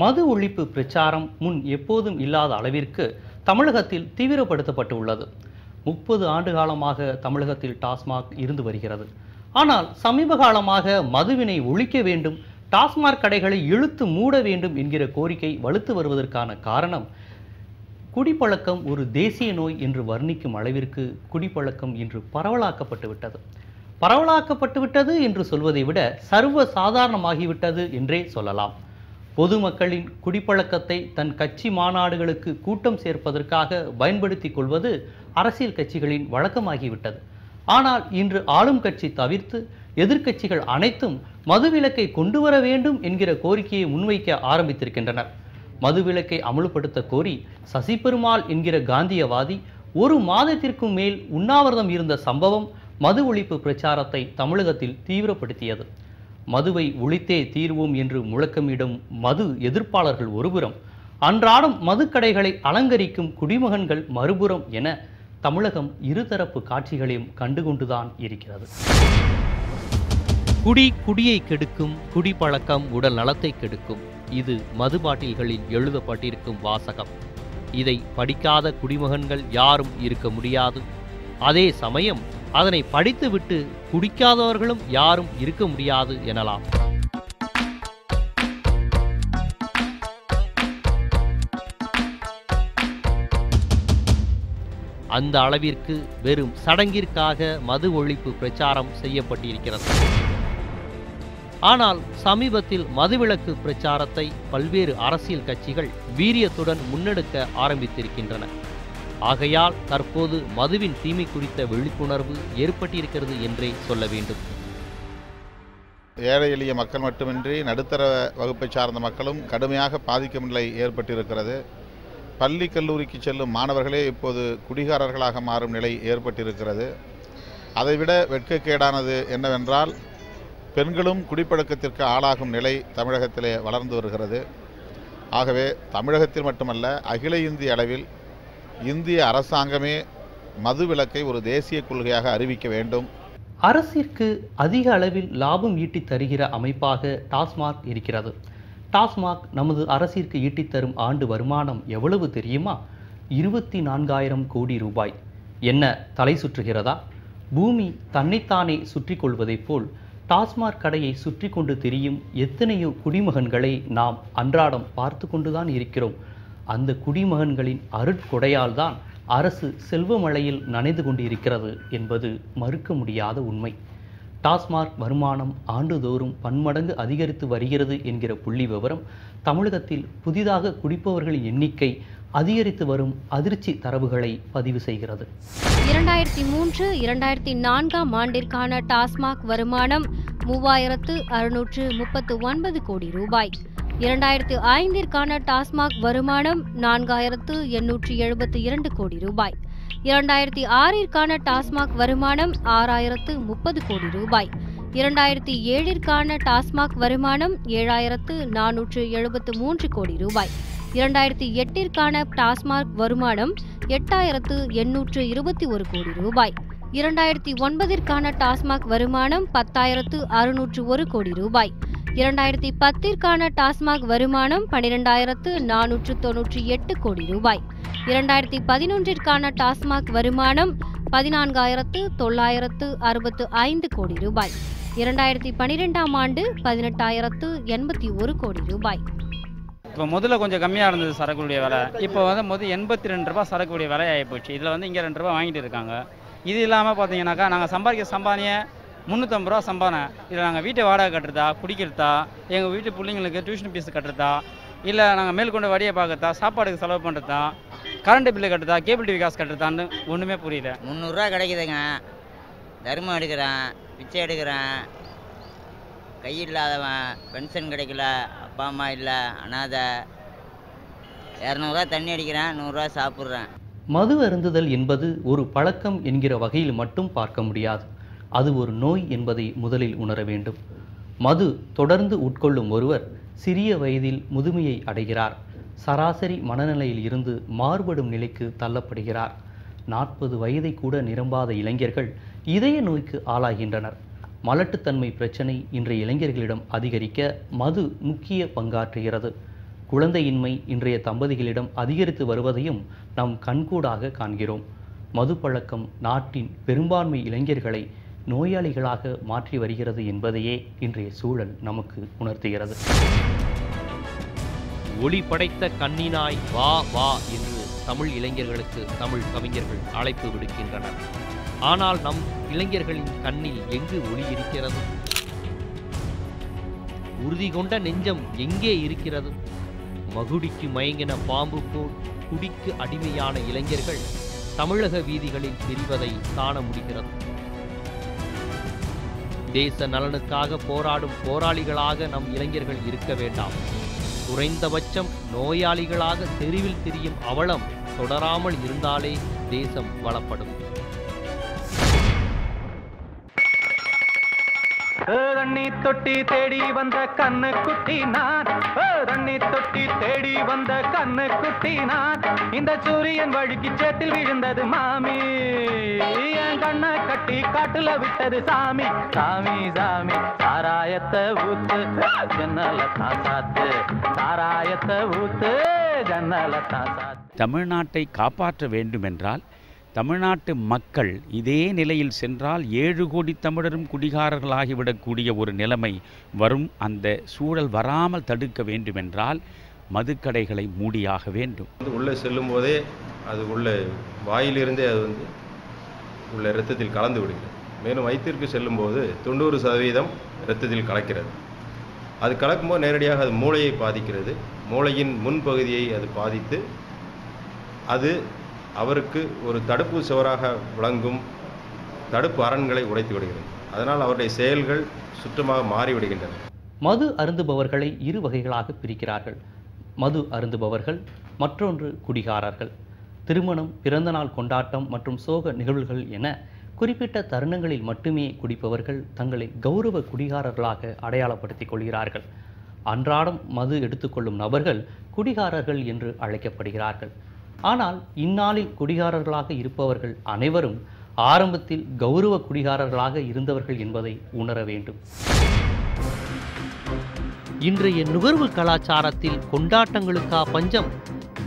மது ஒழிப்பு பிரச்சாரம் முன் எப்போதும் இல்லாத அளவிற்கு தமிழகத்தில் தீவிரப்படுத்தப்பட்டு உள்ளது முப்பது ஆண்டு காலமாக தமிழகத்தில் டாஸ்மாக் இருந்து வருகிறது. ஆனால் சமீப காலமாக மதுவினை ஒழிக்க வேண்டும் டாஸ்மாக் கடைகளை இழுத்து மூட வேண்டும் என்கிற கோரிக்கை வலுத்து வருவதற்கான காரணம் குடிப்பழக்கம் ஒரு தேசிய நோய் என்று வர்ணிக்கும் அளவிற்கு குடிப்பழக்கம் இன்று பரவலாக்கப்பட்டு விட்டது பரவலாக்கப்பட்டு விட்டது என்று சொல்வதை விட சர்வ சாதாரணமாகிவிட்டது என்றே சொல்லலாம். பொதுமக்களின் குடிப்பழக்கத்தை தன் கட்சி மாநாடுகளுக்கு கூட்டம் சேர்ப்பதற்காக பயன்படுத்திக் கொள்வது அரசியல் கட்சிகளின் வழக்கமாகிவிட்டது. ஆனால் இன்று ஆளும் கட்சி தவிர்த்து எதிர்க்கட்சிகள் அனைத்தும் மதுவிலக்கை கொண்டு வர வேண்டும் என்கிற கோரிக்கையை முன்வைக்க ஆரம்பித்திருக்கின்றனர். மதுவிலக்கை அமுல்படுத்த கோரி சசிபெருமாள் என்கிற காந்தியவாதி ஒரு மாதத்திற்கும் மேல் உண்ணாவிரதம் இருந்த சம்பவம் மது ஒழிப்பு பிரச்சாரத்தை தமிழகத்தில் தீவிரப்படுத்தியது. மதுவை ஒழித்தே தீர்வோம் என்று முழக்கமிடும் மது எதிர்ப்பாளர்கள் ஒருபுறம் அன்றாடம் மதுக்கடைகளை அலங்கரிக்கும் குடிமகன்கள் மறுபுறம் என தமிழகம் இருதரப்பு காட்சிகளையும் கண்டுகொண்டுதான் இருக்கிறது. குடி குடியை கெடுக்கும் குடிப்பழக்கம் உடல் நலத்தை கெடுக்கும். இது மது பாட்டில்களில் எழுதப்பட்டிருக்கும் வாசகம். இதை படிக்காத குடிமகன்கள் யாரும் இருக்க முடியாது. அதே சமயம் அதனை படித்துவிட்டு குடிக்காதவர்களும் யாரும் இருக்க முடியாது எனலாம். அந்த அளவிற்கு வெறும் சடங்கிற்காக மது ஒழிப்பு பிரச்சாரம் செய்யப்பட்டிருக்கிறது. ஆனால் சமீபத்தில் மதுவிலக்கு பிரச்சாரத்தை பல்வேறு அரசியல் கட்சிகள் வீரியத்துடன் முன்னெடுக்க ஆரம்பித்திருக்கின்றன. ஆகையால் தற்போது மதுவின் தீமை குறித்த விழிப்புணர்வு ஏற்பட்டிருக்கிறது என்றே சொல்ல வேண்டும். ஏழை எளிய மக்கள் மட்டுமின்றி நடுத்தர வகுப்பை சார்ந்த மக்களும் கடுமையாக பாதிக்கும் நிலை ஏற்பட்டிருக்கிறது. பள்ளி கல்லூரிக்கு செல்லும் மாணவர்களே இப்போது குடிகாரர்களாக மாறும் நிலை ஏற்பட்டிருக்கிறது. அதைவிட வெட்கக்கேடானது என்னவென்றால் பெண்களும் குடிப்பழக்கத்திற்கு ஆளாகும் நிலை தமிழகத்திலே வளர்ந்து வருகிறது. ஆகவே தமிழகத்தில் மட்டுமல்ல அகில இந்திய அளவில் இந்திய அரசாங்கமே மது விலக்கை ஒரு தேசிய கொள்கையாக அறிவிக்க வேண்டும். அரசிற்கு அதிக அளவில் லாபம் ஈட்டி தருகிற அமைப்பாக டாஸ்மாக் இருக்கிறது. டாஸ்மாக் நமது அரசிற்கு ஈட்டி தரும் ஆண்டு வருமானம் எவ்வளவு தெரியுமா? இருபத்தி நான்காயிரம் கோடி ரூபாய். என்ன தலை சுற்றுகிறதா? பூமி தன்னைத்தானே சுற்றி கொள்வதைப் போல் டாஸ்மாக் கடையை சுற்றி கொண்டு திரியும் எத்தனையோ குடிமகன்களை நாம் அன்றாடம் பார்த்து கொண்டுதான் இருக்கிறோம். அந்த குடிமகன்களின் அருட்கொடையால் தான் அரசு செல்வமழையில் நனைந்து கொண்டிருக்கிறது என்பது மறுக்க முடியாத உண்மை. டாஸ்மாக் வருமானம் ஆண்டுதோறும் பன்மடங்கு அதிகரித்து வருகிறது என்கிற புள்ளி விவரம் தமிழகத்தில் புதிதாக குடிப்பவர்களின் எண்ணிக்கை அதிகரித்து வரும் அதிர்ச்சி தரவுகளை பதிவு செய்கிறது. இரண்டாயிரத்தி மூன்று இரண்டாயிரத்தி நான்காம் ஆண்டிற்கான டாஸ்மாக் வருமானம் மூவாயிரத்து அறுநூற்று முப்பத்து ஒன்பது கோடி ரூபாய். இரண்டாயிரத்து ஐந்திற்கான டாஸ்மாக் வருமானம் நான்காயிரத்து எண்ணூற்றி எழுபத்தி இரண்டு கோடி ரூபாய். இரண்டாயிரத்தி ஆறிற்கான டாஸ்மாக் வருமானம் ஆறாயிரத்து முப்பது கோடி ரூபாய். இரண்டாயிரத்தி ஏழிற்கான டாஸ்மாக் வருமானம் ஏழாயிரத்து நானூற்று எழுபத்து மூன்று கோடி ரூபாய். இரண்டாயிரத்தி எட்டிற்கான டாஸ்மாக் வருமானம் எட்டாயிரத்து எண்ணூற்று இருபத்தி ஒரு கோடி ரூபாய். இரண்டாயிரத்தி ஒன்பதிற்கான டாஸ்மாக் வருமானம் பத்தாயிரத்து அறுநூற்று ஒரு கோடி ரூபாய். இரண்டாயிரத்தி பத்திற்கான டாஸ்மாக் வருமானம் பனிரெண்டாயிரத்து நானூற்று தொன்னூற்றி எட்டு கோடி ரூபாய். இரண்டாயிரத்தி பதினொன்றிற்கான டாஸ்மாக் வருமானம் பதினான்காயிரத்து தொள்ளாயிரத்து அறுபத்து ஐந்து கோடி ரூபாய். இரண்டாயிரத்தி பனிரெண்டாம் ஆண்டு பதினெட்டாயிரத்து எண்பத்தி ஒரு கோடி ரூபாய். இப்போ முதல்ல கொஞ்சம் கம்மியாக இருந்தது சரக்குடைய விலை. இப்போ வந்து முதல் எண்பத்தி ரெண்டு ரூபா சரக்குடைய விலை போச்சு. இதில் வந்து இங்கே ரெண்டு ரூபா வாங்கிட்டு இருக்காங்க. இது இல்லாமல் பார்த்தீங்கன்னாக்கா நாங்கள் சம்பாதிக்க சம்பாதிய முந்நூற்றம்பது ரூபா சம்பாதனை. இதில் நாங்கள் வீட்டை வாடகை கட்டுறதா குடிக்கிறதா எங்கள் வீட்டு பிள்ளைங்களுக்கு டியூஷன் ஃபீஸ் கட்டுறதா இல்லை நாங்கள் மேற்கொண்டு வடியை பார்க்கறதா சாப்பாடுக்கு செலவு பண்ணுறதா கரண்ட் பில்லு கட்டுறதா கேபிள் டிவி காசு கட்டுறதான்னு ஒன்றுமே புரியல. முந்நூறுரூவா கிடைக்குதுங்க. தர்மம் எடுக்கிறேன் பிச்சை எடுக்கிறேன். கை இல்லாதவன் பென்ஷன் கிடைக்கல அப்பா அம்மா இல்லை அனாதை. இரநூறுவா தண்ணி அடிக்கிறேன் நூறுரூவா சாப்பிட்றேன். மது அருந்துதல் என்பது ஒரு பழக்கம் என்கிற வகையில் மட்டும் பார்க்க முடியாது. அது ஒரு நோய் என்பதை முதலில் உணர வேண்டும். மது தொடர்ந்து உட்கொள்ளும் ஒருவர் சிறிய வயதில் முதுமையை அடைகிறார். சராசரி மனநிலையில் இருந்து மாறுபடும் நிலைக்கு தள்ளப்படுகிறார். நாற்பது வயதை கூட நிரம்பாத இளைஞர்கள் இதய நோய்க்கு ஆளாகின்றனர். மலட்டுத்தன்மை பிரச்சனை இன்றைய இளைஞர்களிடம் அதிகரிக்க மது முக்கிய பங்காற்றுகிறது. குழந்தையின்மை இன்றைய தம்பதிகளிடம் அதிகரித்து வருவதையும் நாம் கண்கூடாக காண்கிறோம். மது பழக்கம் நாட்டின் பெரும்பான்மை இளைஞர்களை நோயாளிகளாக மாற்றி வருகிறது என்பதையே இன்றைய சூழல் நமக்கு உணர்த்துகிறது. ஒளி படைத்த கண்ணினாய் வா வா என்று தமிழ் இளைஞர்களுக்கு தமிழ் கவிஞர்கள் அழைப்பு விடுக்கின்றனர். ஆனால் நம் இளைஞர்களின் கண்ணில் எங்கு ஒளி இருக்கிறது? உறுதி கொண்ட நெஞ்சம் எங்கே இருக்கிறது? மகுடிக்கு மயங்கின பாம்பு போல் குடிக்கு அடிமையான இளைஞர்கள் தமிழக வீதிகளில் பிரிவதை காண முடிகிறது. தேச நலனுக்காக போராடும் போராளிகளாக நம் இளைஞர்கள் இருக்க வேண்டாம். குறைந்தபட்சம் நோயாளிகளாக தெருவில் திரியும் அவலம் தொடராமல் இருந்தாலே தேசம் வளப்படும். தண்ணி தொட்டி தேடி வந்த கண்ணு குட்டி நான் தண்ணி தொட்டி தேடி வந்த கண்ணு குட்டி நான் இந்த சூரியன் வழுக்கி சேத்தில் விழுந்தது மாமி. என் கண்ணை கட்டி காட்டுல விட்டது சாமி. சாமி சாமி சாராயத்தை ஊத்து ஜன்னல சாத்து. சாராயத்தை ஊத்து ஜன்னல சாத்து. தமிழ்நாட்டை காப்பாற்ற வேண்டுமென்றால் தமிழ்நாட்டு மக்கள் இதே நிலையில் சென்றால் ஏழு கோடி தமிழரும் குடிகாரர்களாகிவிடக்கூடிய ஒரு நிலைமை வரும். அந்த சூழல் வராமல் தடுக்க வேண்டுமென்றால் மதுக்கடைகளை மூடியாக வேண்டும். உள்ளே செல்லும் போதே அது உள்ள வாயிலிருந்தே அது வந்து உள்ள இரத்தத்தில் கலந்து விடுகிறது. மேலும் வயிற்றிற்கு செல்லும்போது தொண்ணூறு சதவீதம் இரத்தத்தில் கலக்கிறது. அது கலக்கும்போது நேரடியாக அது மூளையை பாதிக்கிறது. மூளையின் முன்பகுதியை அது பாதித்து அது அவருக்கு ஒரு தடுப்பு சுவராக விளங்கும் தடுப்பு அரண்களை உடைத்து விடுகிறது. அதனால் அவருடைய செயல்கள் சுற்றமாக மாறிவிடுகின்றன. மது அருந்துபவர்களை இரு வகைகளாக பிரிக்கிறார்கள். மது அருந்துபவர்கள் மற்றொன்று குடிகாரர்கள். திருமணம் பிறந்தநாள் கொண்டாட்டம் மற்றும் சோக நிகழ்வுகள் என குறிப்பிட்ட தருணங்களில் மட்டுமே குடிப்பவர்கள் தங்களை கௌரவ குடிகாரர்களாக அடையாளப்படுத்திக் கொள்கிறார்கள். அன்றாடம் மது எடுத்துக்கொள்ளும் நபர்கள் குடிகாரர்கள் என்று அழைக்கப்படுகிறார்கள். ஆனால் இந்நாளில் குடிகாரர்களாக இருப்பவர்கள் அனைவரும் ஆரம்பத்தில் கௌரவ குடிகாரர்களாக இருந்தவர்கள் என்பதை உணர வேண்டும். இன்றைய நுகர்வு கலாச்சாரத்தில் கொண்டாட்டங்களுக்கா பஞ்சம்?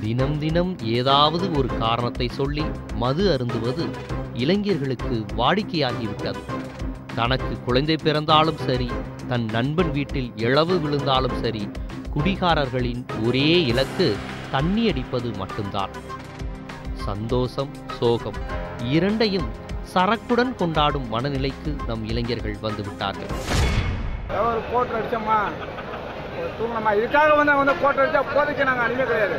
தினம் தினம் ஏதாவது ஒரு காரணத்தை சொல்லி மது அருந்துவது இளைஞர்களுக்கு வாடிக்கையாகிவிட்டது. தனக்கு குழந்தை பிறந்தாலும் சரி தன் நண்பன் வீட்டில் இழவு விழுந்தாலும் சரி குடிகாரர்களின் ஒரே இலக்கு தண்ணி அடிப்பது மட்டும்தான். சந்தோஷம் சோகம் இரண்டையும் சரக்குடன் கொண்டாடும் மனநிலைக்கு நம் இளைஞர்கள் வந்துவிட்டார்கள். ஏதோ ஒரு கோட்டர் அடிச்சோமா? ஒரு தூங்கினோமா? இதுக்காக வந்து வந்து கோட்டர் அடிச்சா போதைக்கு நாங்கள் அனுப்பவே கிடையாது.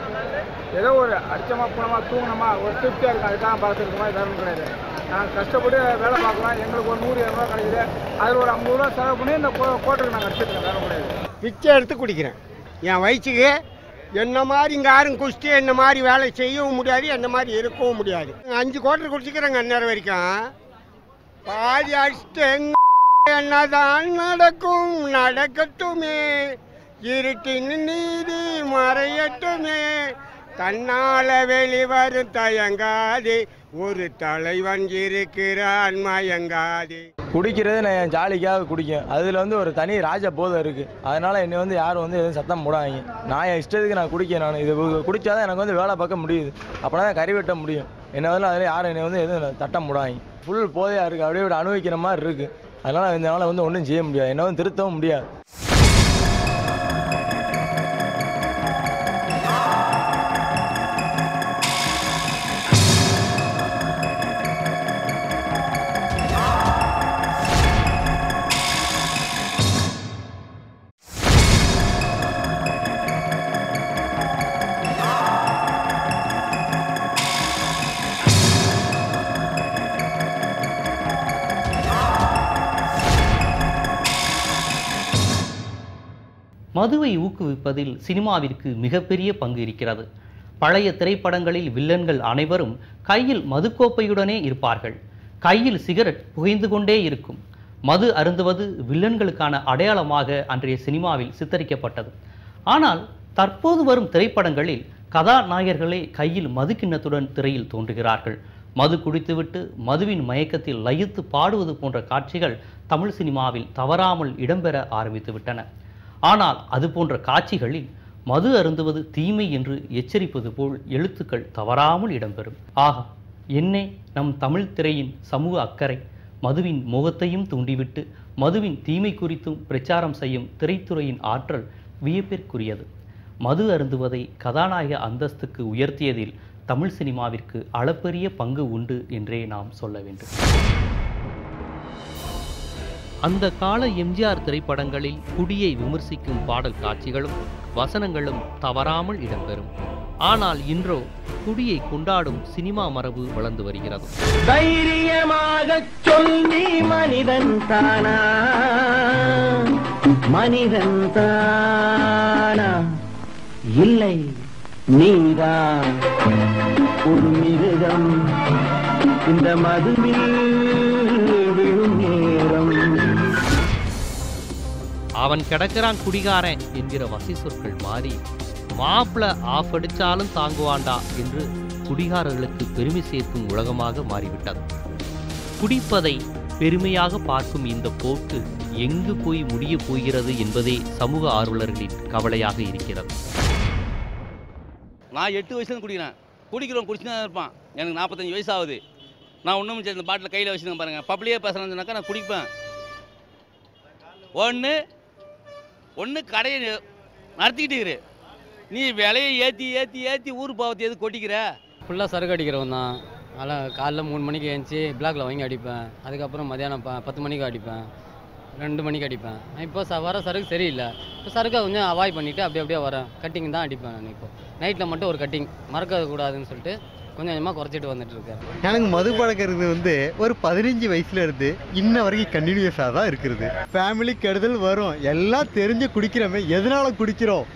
ஏதோ ஒரு அடிச்சோமா போனோமா தூங்கினோமா ஒரு திருப்தியாக இருக்கும். அதுக்காக பார்த்துருக்கோமா வேற ஒன்றும் கிடையாது. நாங்கள் கஷ்டப்பட்டு வேலை பார்க்குறோம். எங்களுக்கு ஒரு நூறு இரநூறுவா கிடைக்குது. அதில் ஒரு ஐம்பது ரூபா செலவு பண்ணி இந்த கோ கோட்டருக்கு நாங்கள் அடிச்சிருக்கோம். வேற ஒன்றும் கிடையாது. பிச்சை எடுத்து குடிக்கிறேன். என் வயசுக்கு என்ன மாதிரி இங்கே யாரும் குஸ்தி என்ன மாதிரி வேலை செய்யவும் முடியாது என்ன மாதிரி இருக்கவும் முடியாது. அஞ்சு கோட்டர் குடிச்சிக்கிறேங்க அந்நேரம் வரைக்கும். பாதி அடிச்சுட்டு என்னதான் நடக்கும் நடக்கட்டுமே. இருட்டின் நீதி மறையட்டுமே. தன்னால வெளிவரும் தயங்காதே. ஒரு தலைவன் இருக்கிறான் மயங்காதே. குடிக்கிறது நான் என் ஜாலிக்காக குடிக்கும். அதில் வந்து ஒரு தனி ராஜ போதை இருக்குது அதனால் என்னை வந்து யாரும் வந்து எதுவும் சத்தம் போடாங்க நான் என் இஷ்டத்துக்கு நான் குடிக்க நான். இது குடித்தாதான் எனக்கு வந்து வேலை பார்க்க முடியுது. அப்போ தான் கறி வெட்ட முடியும். என்ன வந்து அதில் யாரும் என்னை வந்து எதுவும் தட்டம் போடாங்க ஃபுல் போதையாக இருக்குது அப்படியே அனுபவிக்கிற மாதிரி இருக்குது அதனால் இதனால் வந்து ஒன்றும் செய்ய முடியாது. என்ன வந்து திருத்தவும் முடியாது. மதுவை ஊக்குவிப்பதில் சினிமாவிற்கு மிகப்பெரிய பங்கு இருக்கிறது. பழைய திரைப்படங்களில் வில்லன்கள் அனைவரும் கையில் மதுக்கோப்பையுடனே இருப்பார்கள். கையில் சிகரெட் புகைந்து கொண்டே இருக்கும். மது அருந்துவது வில்லன்களுக்கான அடையாளமாக அன்றைய சினிமாவில் சித்தரிக்கப்பட்டது. ஆனால் தற்போது வரும் திரைப்படங்களில் கதாநாயகர்களே கையில் மது கிண்ணத்துடன் திரையில் தோன்றுகிறார்கள். மது குடித்துவிட்டு மதுவின் மயக்கத்தில் லயித்து பாடுவது போன்ற காட்சிகள் தமிழ் சினிமாவில் தவறாமல் இடம்பெற ஆரம்பித்துவிட்டன. ஆனால் அது போன்ற காட்சிகளில் மது அருந்துவது தீமை என்று எச்சரிப்பது போல் எழுத்துக்கள் தவறாமல் இடம்பெறும். ஆக என்னே நம் தமிழ் திரையின் சமூக அக்கறை மதுவின் முகத்தையும் தூண்டிவிட்டு மதுவின் தீமை குறித்தும் பிரச்சாரம் செய்யும் திரைத்துறையின் ஆற்றல் வியப்பிற்குரியது. மது அருந்துவதை கதாநாயக அந்தஸ்துக்கு உயர்த்தியதில் தமிழ் சினிமாவிற்கு அளப்பரிய பங்கு உண்டு என்றே நாம் சொல்ல வேண்டும். அந்த கால எம்ஜிஆர் திரைப்படங்களில் குடியை விமர்சிக்கும் பாடல் காட்சிகளும் வசனங்களும் தவறாமல் இடம்பெறும். ஆனால் இன்றோ குடியை கொண்டாடும் சினிமா மரபு வளர்ந்து வருகிறது. தைரியமாக சொல்லி மனிதன் தானா? மனிதன் தானா? இல்லை நீதான் ஒரு மிருகம் இந்த மதுவில் விழுமே அவன் கிடக்கிறான் குடிகாரன் என்கிற வசி சொற்கள் மாறி மாப்பிள ஆஃப் அடிச்சாலும் தாங்குவாண்டா என்று குடிகாரர்களுக்கு பெருமை சேர்க்கும் உலகமாக மாறிவிட்டது. குடிப்பதை பெருமையாக பார்க்கும் இந்த போக்கு எங்கு போய் முடியப் போகிறது என்பதே சமூக ஆர்வலர்களின் கவலையாக இருக்கிறது. நான் எட்டு வயசுலேருந்து குடிக்கிறேன். குடிக்கிறவன் குடிச்சு தான் இருப்பான். எனக்கு நாற்பத்தஞ்சு வயசு ஆகுது நான் ஒன்றும் செய்ய இந்த பாட்டில் கையில் வச்சுருக்கேன் பாருங்கள் பப்ளியே பேசுகிறேன்னு சொன்னாக்கா நான் குடிப்பேன். ஒன்று ஒன்று கடையை நடத்திக்கிட்டு இரு. நீ விலையை ஏற்றி ஏற்றி ஏற்றி ஊர் பாவத்தை எது கொட்டிக்கிற? ஃபுல்லாக சரக்கு அடிக்கிறவன் தான். அதனால் காலைல மூணு மணிக்கு எழுந்துச்சி பிளாக்ல வாங்கி அடிப்பேன். அதுக்கப்புறம் மதியானம் ப பத்து மணிக்கு அடிப்பேன். ரெண்டு மணிக்கு அடிப்பேன். இப்போ ச வர சரக்கு சரியில்லை. இப்போ சரக்கை கொஞ்சம் அவாய்ட் பண்ணிவிட்டு அப்படி அப்படியே வரேன் கட்டிங் தான் அடிப்பேன் நான் இப்போ. நைட்டில் மட்டும் ஒரு கட்டிங் மறக்க கூடாதுன்னு சொல்லிட்டு கொஞ்சம் கொஞ்சமாக குறைச்சிட்டு வந்துட்டு இருக்கேன் எனக்கு மது பழக்கிறது வந்து ஒரு பதினஞ்சு வயசுல இருந்து இன்ன வரைக்கும் கண்டினியூஸாக தான் இருக்குது ஃபேமிலி கெடுதல் வரும். எல்லாம் தெரிஞ்சு குடிக்கிறோமே. எதனால குடிக்கிறோம்?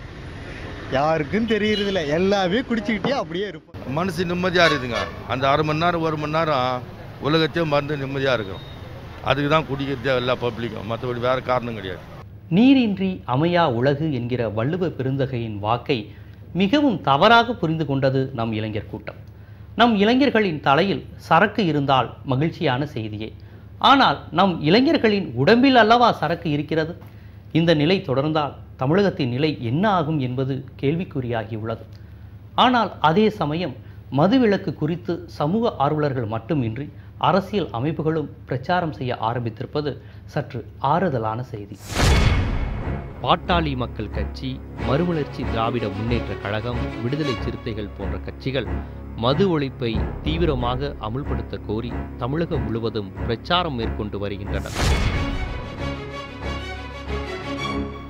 யாருக்கும் தெரியறதில்ல. எல்லாமே குடிச்சுக்கிட்டே அப்படியே இருப்போம். மனசு நிம்மதியாக இருக்குதுங்க. அந்த அரை மணி நேரம் ஒரு மணி நேரம் உலகத்தையே மறந்து நிம்மதியாக இருக்கும் அதுக்கு தான் குடிக்கிறதே எல்லா பப்ளிக்கும் மற்றபடி வேறு காரணம் கிடையாது. நீரின்றி அமையா உலகு என்கிற வள்ளுவ பெருந்தகையின் வாக்கை மிகவும் தவறாக புரிந்து கொண்டது நம் இளைஞர் கூட்டம். நம் இளைஞர்களின் தலையில் சரக்கு இருந்தால் மகிழ்ச்சியான செய்தியே. ஆனால் நம் இளைஞர்களின் உடம்பில் அல்லவா சரக்கு இருக்கிறது? இந்த நிலை தொடர்ந்தால் தமிழகத்தின் நிலை என்ன ஆகும் என்பது கேள்விக்குறியாகியுள்ளது ஆனால் அதே சமயம் மதுவிலக்கு குறித்து சமூக ஆர்வலர்கள் மட்டுமின்றி அரசியல் அமைப்புகளும் பிரச்சாரம் செய்ய ஆரம்பித்திருப்பது சற்று ஆறுதலான செய்தி. பாட்டாளி மக்கள் கட்சி மறுமலர்ச்சி திராவிட முன்னேற்ற கழகம் விடுதலை சிறுத்தைகள் போன்ற கட்சிகள் மது ஒழிப்பை தீவிரமாக அமுல்படுத்த கோரி தமிழகம் முழுவதும் பிரச்சாரம் மேற்கொண்டு வருகின்றனர்.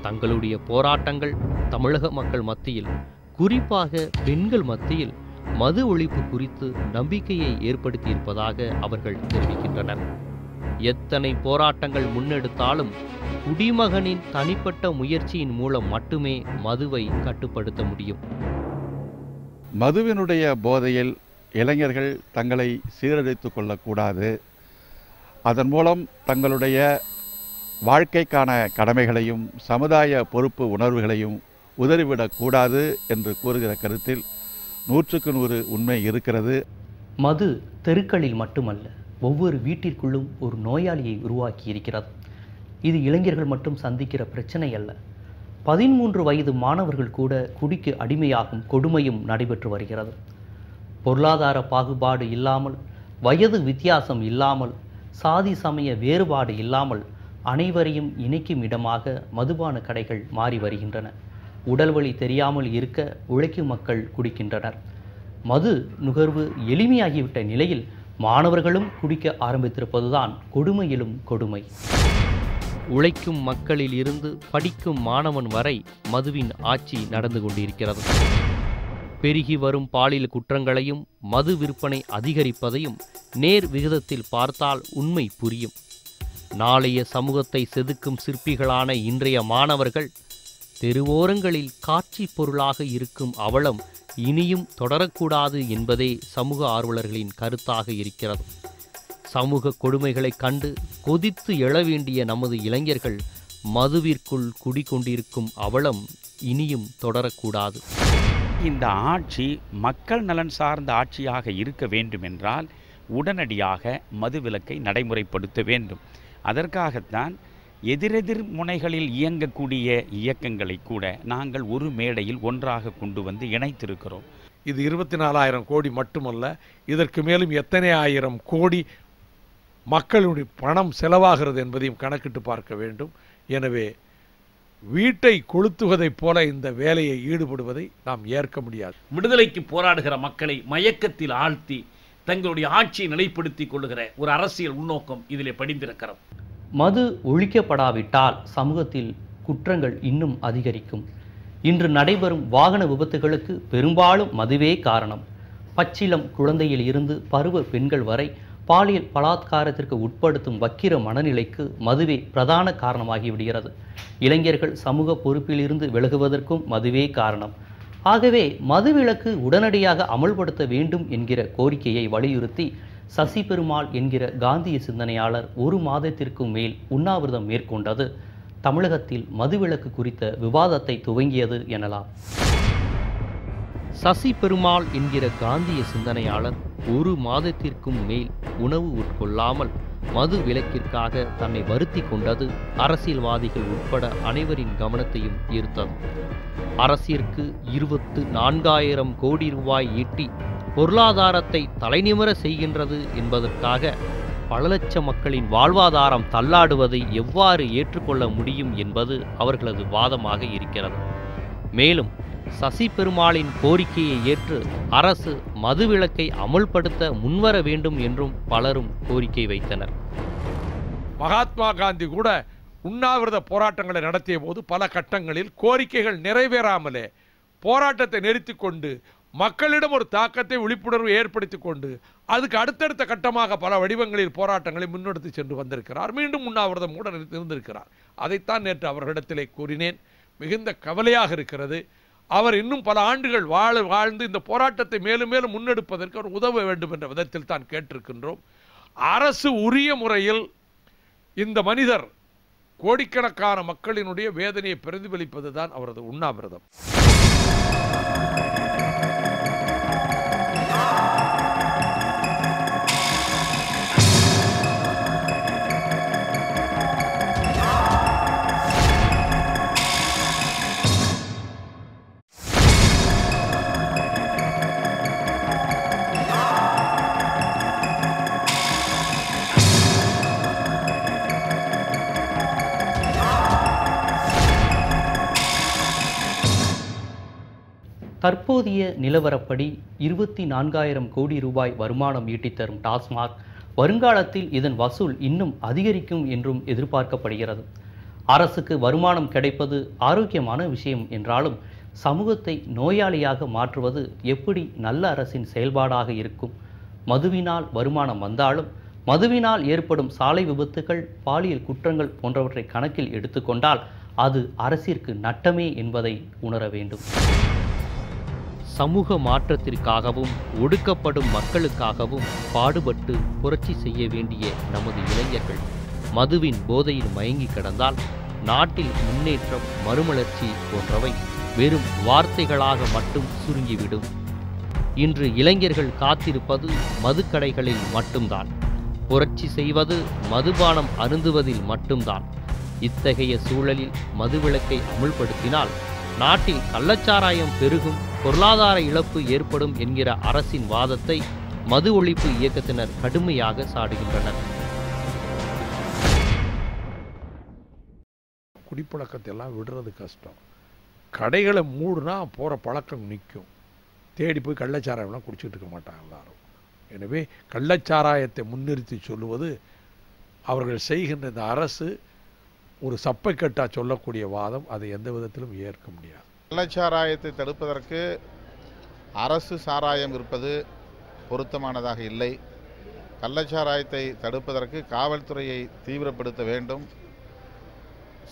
தங்களுடைய போராட்டங்கள் தமிழக மக்கள் மத்தியில் குறிப்பாக பெண்கள் மத்தியில் மது ஒழிப்பு குறித்து நம்பிக்கையை ஏற்படுத்தியிருப்பதாக அவர்கள் தெரிவிக்கின்றனர். எத்தனை போராட்டங்கள் முன்னெடுத்தாலும் குடிமகனின் தனிப்பட்ட முயற்சியின் மூலம் மட்டுமே மதுவை கட்டுப்படுத்த முடியும். மதுவினுடைய போதையில் இளைஞர்கள் தங்களை சீரழித்து கொள்ளக்கூடாது. அதன் மூலம் தங்களுடைய வாழ்க்கைக்கான கடமைகளையும் சமுதாய பொறுப்பு உணர்வுகளையும் உதறிவிடக்கூடாது என்று கூறுகிற கருத்தில் நூற்றுக்கு நூறு உண்மை இருக்கிறது. மது தெருக்களில் மட்டுமல்ல ஒவ்வொரு வீட்டிற்குள்ளும் ஒரு நோயாளியை உருவாக்கி இருக்கிறது இது இளைஞர்கள் மட்டும் சந்திக்கிற பிரச்சனை அல்ல பதிமூன்று வயது மாணவர்கள் கூட குடிக்கு அடிமையாகும் கொடுமையும் நடைபெற்று வருகிறது. பொருளாதார பாகுபாடு இல்லாமல் வயது வித்தியாசம் இல்லாமல் சாதி சமய வேறுபாடு இல்லாமல் அனைவரையும் இணைக்கும் இடமாக மதுபான கடைகள் மாறி வருகின்றன. உடல் வழி தெரியாமல் இருக்க உழைக்கும் மக்கள் குடிக்கின்றனர். மது நுகர்வு எளிமையாகிவிட்ட நிலையில் மாணவர்களும் குடிக்க ஆரம்பித்திருப்பதுதான் கொடுமையிலும் கொடுமை. உழைக்கும் மக்களில் இருந்து படிக்கும் மாணவன் வரை மதுவின் ஆட்சி நடந்து கொண்டிருக்கிறது. பெருகி வரும் பாலியல் குற்றங்களையும் மது விற்பனை அதிகரிப்பதையும் நேர் விகிதத்தில் பார்த்தால் உண்மை புரியும். நாளைய சமூகத்தை செதுக்கும் சிற்பிகளான இன்றைய மாணவர்கள் தெருவோரங்களில் காட்சி பொருளாக இருக்கும் அவலம் இனியும் தொடரக்கூடாது என்பதே சமூக ஆர்வலர்களின் கருத்தாக இருக்கிறது. சமூக கொடுமைகளைக் கண்டு கொதித்து எழ வேண்டிய நமது இளைஞர்கள் மதுவிற்குள் குடிகொண்டிருக்கும் அவலம் இனியும் தொடரக்கூடாது. இந்த ஆட்சி மக்கள் நலன் சார்ந்த ஆட்சியாக இருக்க வேண்டுமென்றால் உடனடியாக மதுவிலக்கை நடைமுறைப்படுத்த வேண்டும். அதற்காகத்தான் எதிரெதிர் முனைகளில் இயங்கக்கூடிய இயக்கங்களை கூட நாங்கள் ஒரு மேடையில் ஒன்றாக கொண்டு வந்து இணைத்திருக்கிறோம். இது இருபத்தி நாலாயிரம் கோடி மட்டுமல்ல இதற்கு மேலும் எத்தனை ஆயிரம் கோடி மக்களுடைய பணம் செலவாகிறது என்பதையும் கணக்கிட்டு பார்க்க வேண்டும். எனவே வீட்டை கொளுத்துவதைப் போல இந்த வேலையை ஈடுபடுவதை நாம் ஏற்க முடியாது. விடுதலைக்கு போராடுகிற மக்களை மயக்கத்தில் ஆழ்த்தி தங்களுடைய ஆட்சியை நிலைப்படுத்திக் கொள்ளுகிற ஒரு அரசியல் உள்நோக்கம் இதிலே படிந்திருக்கிறது மது ஒழிக்கப்படாவிட்டால் சமூகத்தில் குற்றங்கள் இன்னும் அதிகரிக்கும். இன்று நடைபெறும் வாகன விபத்துகளுக்கு பெரும்பாலும் மதுவே காரணம். பச்சிலம் குழந்தையில் இருந்து பருவ பெண்கள் வரை பாலியல் பலாத்காரத்திற்கு உட்படுத்தும் வக்கிர மனநிலைக்கு மதுவே பிரதான காரணமாகி விடுகிறது. இளைஞர்கள் சமூக பொறுப்பிலிருந்து விலகுவதற்கும் மதுவே காரணம். ஆகவே மதுவிலக்கு உடனடியாக அமல்படுத்த வேண்டும் என்கிற கோரிக்கையை வலியுறுத்தி சசி பெருமாள் என்கிற காந்திய சிந்தனையாளர் ஒரு மாதத்திற்கும் மேல் உண்ணாவிரதம் மேற்கொண்டது. தமிழகத்தில் மதுவிலக்கு குறித்த விவாதத்தை துவங்கியது எனலாம். சசி பெருமாள் என்கிற காந்திய சிந்தனையாளர் ஒரு மாதத்திற்கும் மேல் உணவு உட்கொள்ளாமல் மது விலக்கிற்காக தன்னை வருத்தி கொண்டது அரசியல்வாதிகள் உட்பட அனைவரின் கவனத்தையும் ஈர்த்தது. அரசிற்கு இருபத்து நான்காயிரம் கோடி ரூபாய் ஈட்டி பொருளாதாரத்தை தலைநிமிர செய்கின்றது என்பதற்காக பல லட்ச மக்களின் வாழ்வாதாரம் தள்ளாடுவதை எவ்வாறு ஏற்றுக்கொள்ள முடியும் என்பது அவர்களது வாதமாக இருக்கிறது. மேலும் சசி பெருமாளின் கோரிக்கையை ஏற்று அரசு மதுவிலக்கை அமுல்படுத்த முன்வர வேண்டும் என்றும் பலரும் கோரிக்கை வைத்தனர். மகாத்மா காந்தி கூட உண்ணாவிரத போராட்டங்களை நடத்திய போது பல கட்டங்களில் கோரிக்கைகள் நிறைவேறாமலே போராட்டத்தை நிறுத்தி கொண்டு மக்களிடம் ஒரு தாக்கத்தை விழிப்புணர்வு ஏற்படுத்தி கொண்டு அதுக்கு அடுத்தடுத்த கட்டமாக பல வடிவங்களில் போராட்டங்களை முன்னெடுத்து சென்று வந்திருக்கிறார். மீண்டும் உண்ணாவிரதம் கூட இருந்திருக்கிறார். அதைத்தான் நேற்று அவர்களிடத்திலே கூறினேன். மிகுந்த கவலையாக இருக்கிறது. அவர் இன்னும் பல ஆண்டுகள் வாழ வாழ்ந்து இந்த போராட்டத்தை மேலும் மேலும் முன்னெடுப்பதற்கு அவர் உதவ வேண்டும் என்ற விதத்தில் தான் கேட்டிருக்கின்றோம். அரசு உரிய முறையில் இந்த மனிதர் கோடிக்கணக்கான மக்களினுடைய வேதனையை பிரதிபலிப்பது தான் அவரது உண்ணாவிரதம். தற்போதைய நிலவரப்படி இருபத்தி நான்காயிரம் கோடி ரூபாய் வருமானம் ஈட்டித் தரும் டாஸ்மாக் வருங்காலத்தில் இதன் வசூல் இன்னும் அதிகரிக்கும் என்றும் எதிர்பார்க்கப்படுகிறது. அரசுக்கு வருமானம் கிடைப்பது ஆரோக்கியமான விஷயம் என்றாலும் சமூகத்தை நோயாளியாக மாற்றுவது எப்படி நல்ல அரசின் செயல்பாடாக இருக்கும்? மதுவினால் வருமானம் வந்தாலும் மதுவினால் ஏற்படும் சாலை விபத்துகள் பாலியல் குற்றங்கள் போன்றவற்றை கணக்கில் எடுத்துக்கொண்டால் அது அரசிற்கு நட்டமே என்பதை உணர வேண்டும். சமூக மாற்றத்திற்காகவும் ஒடுக்கப்படும் மக்களுக்காகவும் பாடுபட்டு புரட்சி செய்ய வேண்டிய நமது இளைஞர்கள். மதுவின் போதையில் மயங்கி கிடந்தால் நாட்டில் முன்னேற்றம் மறுமலர்ச்சி போன்றவை வெறும் வார்த்தைகளாக மட்டும் சுருங்கிவிடும். இன்று இளைஞர்கள் காத்திருப்பது மதுக்கடைகளில் மட்டும்தான். புரட்சி செய்வது மதுபானம் அருந்துவதில் மட்டும்தான். இத்தகைய சூழலில் மதுவிலக்கை அமுல்படுத்தினால் நாட்டில் கள்ளச்சாராயம் பெருகும் பொருளாதார இழப்பு ஏற்படும் என்கிற அரசின் வாதத்தை மது ஒழிப்பு இயக்கத்தினர் கடுமையாக சாடுகின்றனர். குடிப்பழக்கத்தை எல்லாம் விடுறது கஷ்டம். கடைகளை மூடுனா போகிற பழக்கம் நிற்கும் தேடி போய் கள்ளச்சாராயம்லாம் குடிச்சிட்டு இருக்க மாட்டாங்க எல்லாரும். எனவே கள்ளச்சாராயத்தை முன்னிறுத்தி சொல்லுவது அவர்கள் செய்கின்ற இந்த அரசு ஒரு சப்பைக்கட்டாக சொல்லக்கூடிய வாதம் அதை எந்த விதத்திலும் ஏற்க முடியாது. கள்ளச்சாராயத்தை தடுப்பதற்கு அரசு சாராயம் இருப்பது பொருத்தமானதாக இல்லை. கள்ளச்சாராயத்தை தடுப்பதற்கு காவல்துறையை தீவிரப்படுத்த வேண்டும்.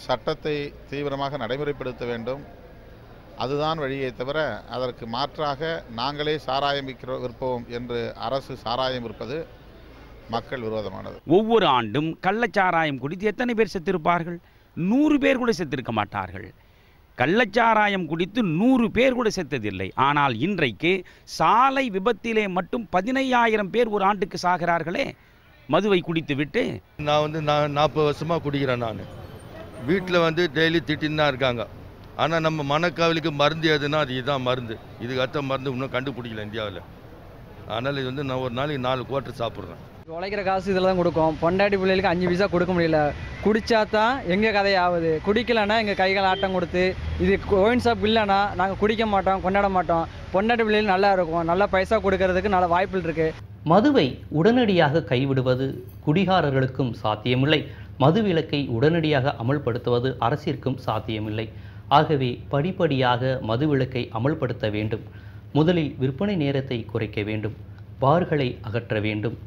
சட்டத்தை தீவிரமாக நடைமுறைப்படுத்த வேண்டும். அதுதான் வழியே தவிர அதற்கு மாற்றாக நாங்களே சாராயம் விற்கிறோம் விற்போம் என்று அரசு சாராயம் விற்பது மக்கள் விரோதமானது. ஒவ்வொரு ஆண்டும் கள்ளச்சாராயம் குடித்து எத்தனை பேர் செத்திருப்பார்கள்? நூறு பேர் கூட செத்திருக்க மாட்டார்கள். கள்ளச்சாராயம் குடித்து நூறு பேர் கூட செத்ததில்லை. ஆனால் இன்றைக்கு சாலை விபத்திலே மட்டும் பதினையாயிரம் பேர் ஒரு ஆண்டுக்கு சாகிறார்களே. மதுவை குடித்து விட்டு நான் வந்து நான் நாற்பது வருஷமாக குடிக்கிறேன் நான். வீட்டில் வந்து டெய்லி திட்டின்னு தான் இருக்காங்க. ஆனால் நம்ம மனக்காவலுக்கு மருந்து எதுனா அது இதுதான் மருந்து. இதுக்கு அத்த மருந்து இன்னும் கண்டுபிடிக்கல இந்தியாவில். அதனால் இது வந்து நான் ஒரு நாளைக்கு நாலு குவார்ட்டர் சாப்பிட்றேன். உழைக்கிற காசு இதில் தான் கொடுக்கும். பொண்டாட்டி பிள்ளைகளுக்கு அஞ்சு பைசா கொடுக்க முடியல. குடித்தா தான் எங்கள் கதையாகுது குடிக்கலைன்னா எங்கள் கைகள் ஆட்டம் கொடுத்து இது கோயின் ஷாப் இல்லைன்னா நாங்கள் குடிக்க மாட்டோம் கொண்டாட மாட்டோம். பொண்டாட்டி பிள்ளைகள் நல்லா இருக்கும். நல்லா பைசா கொடுக்கறதுக்கு நல்ல வாய்ப்புகள் இருக்குது மதுவை உடனடியாக கைவிடுவது குடிகாரர்களுக்கும் சாத்தியமில்லை. மது விலக்கை உடனடியாக அமல்படுத்துவது அரசிற்கும் சாத்தியமில்லை. ஆகவே படிப்படியாக மது விலக்கை அமல்படுத்த வேண்டும். முதலில் விற்பனை நேரத்தை குறைக்க வேண்டும். பார்களை அகற்ற வேண்டும்.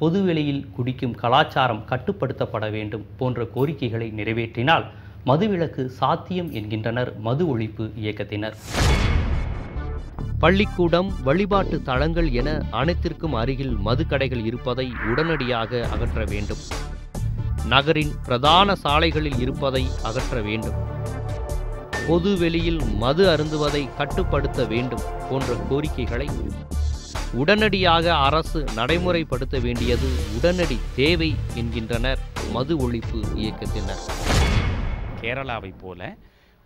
பொதுவெளியில் குடிக்கும் கலாச்சாரம் கட்டுப்படுத்தப்பட வேண்டும் போன்ற கோரிக்கைகளை நிறைவேற்றினால் மதுவிலக்கு சாத்தியம் என்கின்றனர் மது ஒழிப்பு இயக்கத்தினர். பள்ளிக்கூடம் வழிபாட்டு தளங்கள் என அனைத்திற்கும் அருகில் மதுக்கடைகள் இருப்பதை உடனடியாக அகற்ற வேண்டும். நகரின் பிரதான சாலைகளில் இருப்பதை அகற்ற வேண்டும். பொது வெளியில் மது அருந்துவதை கட்டுப்படுத்த வேண்டும் போன்ற கோரிக்கைகளை உடனடியாக அரசு நடைமுறைப்படுத்த வேண்டியது உடனடி தேவை என்கின்றனர் மது ஒழிப்பு இயக்கத்தினர். கேரளாவைப் போல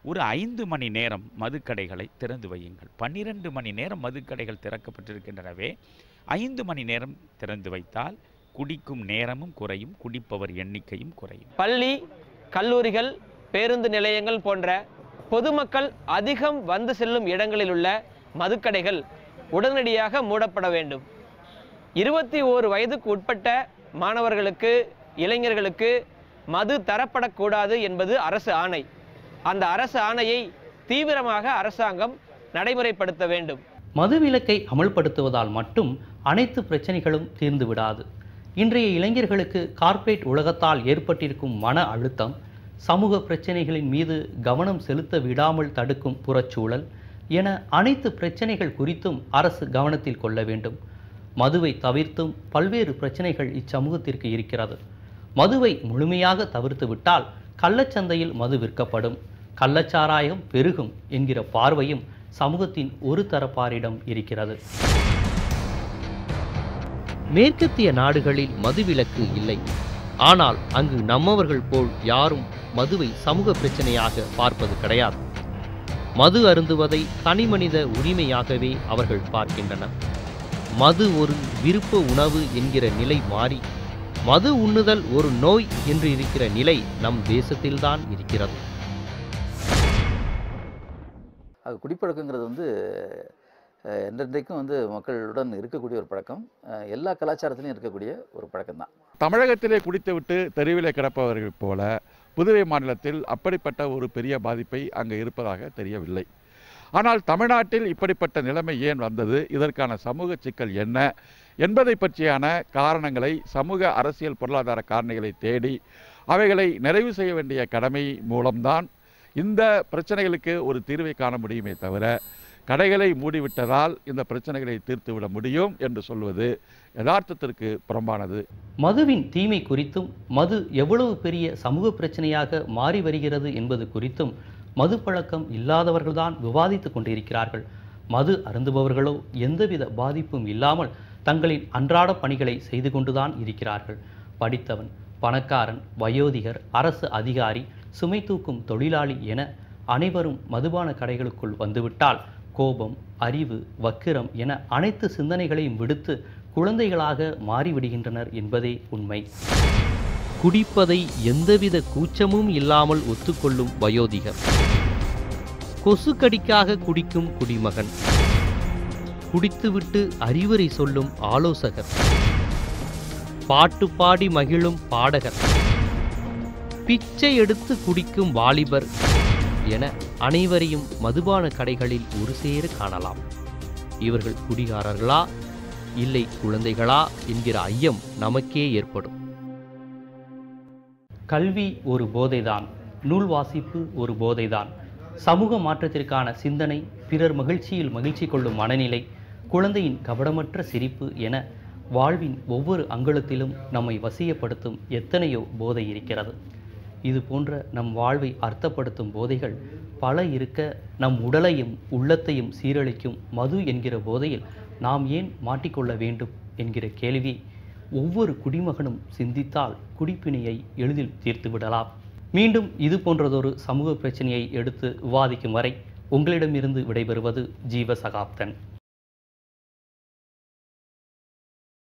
ஒரு ஐந்து மணி நேரம் மதுக்கடைகளை திறந்து வையுங்கள். பன்னிரண்டு மணி நேரம் மதுக்கடைகள் திறக்கப்பட்டிருக்கின்றனவே ஐந்து மணி நேரம் திறந்து வைத்தால் குடிக்கும் நேரமும் குறையும் குடிப்பவர் எண்ணிக்கையும் குறையும். பள்ளி கல்லூரிகள் பேருந்து நிலையங்கள் போன்ற பொதுமக்கள் அதிகம் வந்து செல்லும் இடங்களில் உள்ள மதுக்கடைகள் உடனடியாக மூடப்பட வேண்டும். இருபத்தி ஓரு வயதுக்கு உட்பட்ட மாணவர்களுக்கு இளைஞர்களுக்கு மது தரப்படக்கூடாது என்பது அரசு ஆணை. அந்த அரசு ஆணையை தீவிரமாக அரசாங்கம் நடைமுறைப்படுத்த வேண்டும். மது விலக்கை அமல்படுத்துவதால் மட்டும் அனைத்து பிரச்சனைகளும் தீர்ந்து விடாது. இன்றைய இளைஞர்களுக்கு கார்ப்பரேட் உலகத்தால் ஏற்பட்டிருக்கும் மன அழுத்தம் சமூக பிரச்சனைகளின் மீது கவனம் செலுத்த விடாமல் தடுக்கும் புறச்சூழல் என அனைத்து பிரச்சனைகள் குறித்தும் அரசு கவனத்தில் கொள்ள வேண்டும். மதுவை தவிர்த்தும் பல்வேறு பிரச்சனைகள் இச்சமூகத்திற்கு இருக்கிறது. மதுவை முழுமையாக தவிர்த்துவிட்டால் கள்ளச்சந்தையில் மது விற்கப்படும். கள்ளச்சாராயம் பெருகும் என்கிற பார்வையும் சமூகத்தின் ஒரு தரப்பாரிடம் இருக்கிறது. மேற்கத்திய நாடுகளில் மதுவிலக்கு இல்லை. ஆனால் அங்கு நம்மவர்கள் போல் யாரும் மதுவை சமூக பிரச்சனையாக பார்ப்பது கிடையாது. மது அருந்துவதை தனிமனித உரிமையாகவே அவர்கள் பார்க்கின்றனர். மது ஒரு விருப்ப உணவு என்கிற நிலை மாறி மது உண்ணுதல் ஒரு நோய் என்று இருக்கிற நிலை நம் தேசத்தில்தான் இருக்கிறது. அது குடிப்பழக்கங்கிறது வந்து என்றென்றைக்கும் வந்து மக்களுடன் இருக்கக்கூடிய ஒரு பழக்கம். எல்லா கலாச்சாரத்திலையும் இருக்கக்கூடிய ஒரு பழக்கம் தான் தமிழகத்திலே குடித்துவிட்டு தெருவிலே கிடப்பவர்கள் போல புதுவை மாநிலத்தில் அப்படிப்பட்ட ஒரு பெரிய பாதிப்பை அங்கே இருப்பதாக தெரியவில்லை. ஆனால் தமிழ்நாட்டில் இப்படிப்பட்ட நிலைமை ஏன் வந்தது? இதற்கான சமூக சிக்கல் என்ன? என்பதை பற்றியான காரணங்களை சமூக அரசியல் பொருளாதார காரணிகளை தேடி அவைகளை நிறைவு செய்ய வேண்டிய கடமை மூலம்தான் இந்த பிரச்சனைகளுக்கு ஒரு தீர்வை காண முடியுமே தவிர கடைகளை மூடிவிட்டதால் இந்த பிரச்சனைகளை தீர்த்துவிட முடியும் என்று சொல்வது யதார்த்தத்திற்கு புறம்பானது. மதுவின் தீமை குறித்தும் மது எவ்வளவு பெரிய சமூக பிரச்சனையாக மாறி வருகிறது என்பது குறித்தும் மது பழக்கம் இல்லாதவர்கள்தான் விவாதித்துக் கொண்டிருக்கிறார்கள். மது அருந்துபவர்களோ எந்தவித பாதிப்பும் இல்லாமல் தங்களின் அன்றாட பணிகளை செய்து கொண்டுதான் இருக்கிறார்கள். படித்தவன் பணக்காரன் வயோதிகர் அரசு அதிகாரி சுமை தூக்கும் தொழிலாளி என அனைவரும் மதுபான கடைகளுக்குள் வந்துவிட்டால் கோபம் அறிவு வக்கிரம் என அனைத்து சிந்தனைகளையும் விடுத்து குழந்தைகளாக மாறிவிடுகின்றனர் என்பதே உண்மை. குடிப்பதை எந்தவித கூச்சமும் இல்லாமல் ஒத்துக்கொள்ளும் வயோதிகர். கொசுக்கடிக்காக குடிக்கும் குடிமகன். குடித்துவிட்டு அறிவுரை சொல்லும் ஆலோசகர். பாட்டு பாடி மகிழும் பாடகர். பிச்சை எடுத்து குடிக்கும் வாலிபர். என அனைவரையும் மதுபான கடைகளில் ஒரு சேர காணலாம். இவர்கள் குடிகாரர்களா? இல்லை குழந்தைகளா? என்கிற ஐயம் நமக்கே ஏற்படும். கல்வி ஒரு போதைதான். நூல் வாசிப்பு ஒரு போதைதான். சமூக மாற்றத்திற்கான சிந்தனை பிறர் மகிழ்ச்சியில் மகிழ்ச்சி கொள்ளும் மனநிலை குழந்தையின் கபடமற்ற சிரிப்பு என வாழ்வின் ஒவ்வொரு அங்குலத்திலும் நம்மை வசியப்படுத்தும் எத்தனையோ போதை இருக்கிறது. இது போன்ற நம் வாழ்வை அர்த்தப்படுத்தும் போதைகள் பல இருக்க நம் உடலையும் உள்ளத்தையும் சீரழிக்கும் மது என்கிற போதையில் நாம் ஏன் மாட்டிக்கொள்ள வேண்டும் என்கிற கேள்வி ஒவ்வொரு குடிமகனும் சிந்தித்தால் குடிப்பினையை எளிதில் தீர்த்துவிடலாம் மீண்டும் இது போன்றதொரு சமூக பிரச்சனையை எடுத்து விவாதிக்கும் வரை உங்களிடமிருந்து விடைபெறுவது ஜீவ சகாப்தன்